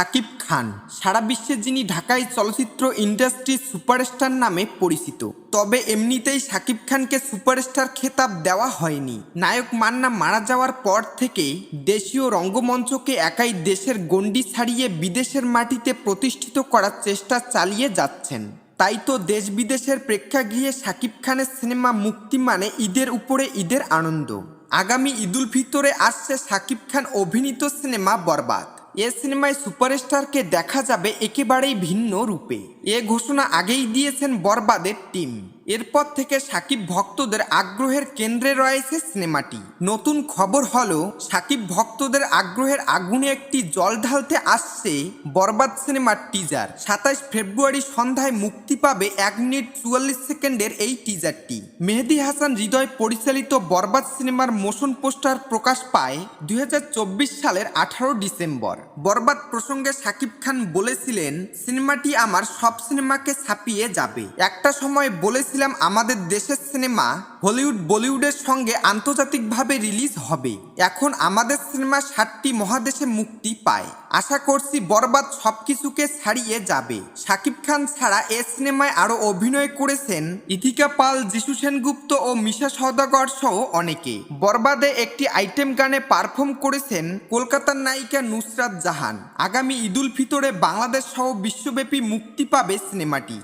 শাকিব খান, সারা বিশ্বে যিনি ঢাকায় চলচ্চিত্র ইন্ডাস্ট্রির সুপারস্টার নামে পরিচিত। তবে এমনিতেই শাকিব খানকে সুপারস্টার খেতাব দেওয়া হয়নি। নায়ক মান্না মারা যাওয়ার পর থেকে দেশীয় রঙ্গমঞ্চকে একাই দেশের গণ্ডি ছাড়িয়ে বিদেশের মাটিতে প্রতিষ্ঠিত করার চেষ্টা চালিয়ে যাচ্ছেন। তাই তো দেশ বিদেশের প্রেক্ষাগৃহে শাকিব খানের সিনেমা মুক্তি মানে ঈদের উপরে ঈদের আনন্দ। আগামী ঈদুল ফিতরে আসছে শাকিব খান অভিনীত সিনেমা বরবাদ। এ সিনেমায় সুপারস্টারকে দেখা যাবে একেবারেই ভিন্ন রূপে। এ ঘোষণা আগেই দিয়েছেন বরবাদের টিম। এরপর থেকে সাকিব ভক্তদের আগ্রহের কেন্দ্রে রয়েছে সিনেমাটি। নতুন খবর হলো, সাকিব ভক্তদের আগ্রহের আগুনে একটি জল ঢালতে আসছে বরবাদ সিনেমার টিজার সাতাশ ফেব্রুয়ারি সন্ধ্যায় মুক্তি পাবে এক মিনিট চুয়াল্লিশ সেকেন্ডের এই টিজারটি মেহেদি হাসান হৃদয় পরিচালিত বরবাদ সিনেমার মোশন পোস্টার প্রকাশ পায় দুই হাজার চব্বিশ সালের আঠারো ডিসেম্বর। বরবাদ প্রসঙ্গে সাকিব খান বলেছিলেন, সিনেমাটি আমার সব সিনেমাকে ছাপিয়ে যাবে। একটা সময় বলেছিলাম আমাদের দেশের সিনেমা হলিউড, বলিউডের সঙ্গে আন্তর্জাতিকভাবে রিলিজ হবে। এখন আমাদের সিনেমা ষাটটি মহাদেশে মুক্তি পায়। আশা করছি বরবাদ সবকিছুকে ছাড়িয়ে যাবে। সাকিব খান ছাড়া এ সিনেমায় আরও অভিনয় করেছেন ইথিকা পাল, যিশু সেনগুপ্ত ও মিশা সওদাগর সহ অনেকে। বরবাদে একটি আইটেম গানে পারফর্ম করেছেন কলকাতার নায়িকা নুসরাত জাহান। আগামী ঈদুল ফিতরে বাংলাদেশ সহ বিশ্বব্যাপী মুক্তি পাবে সিনেমাটি।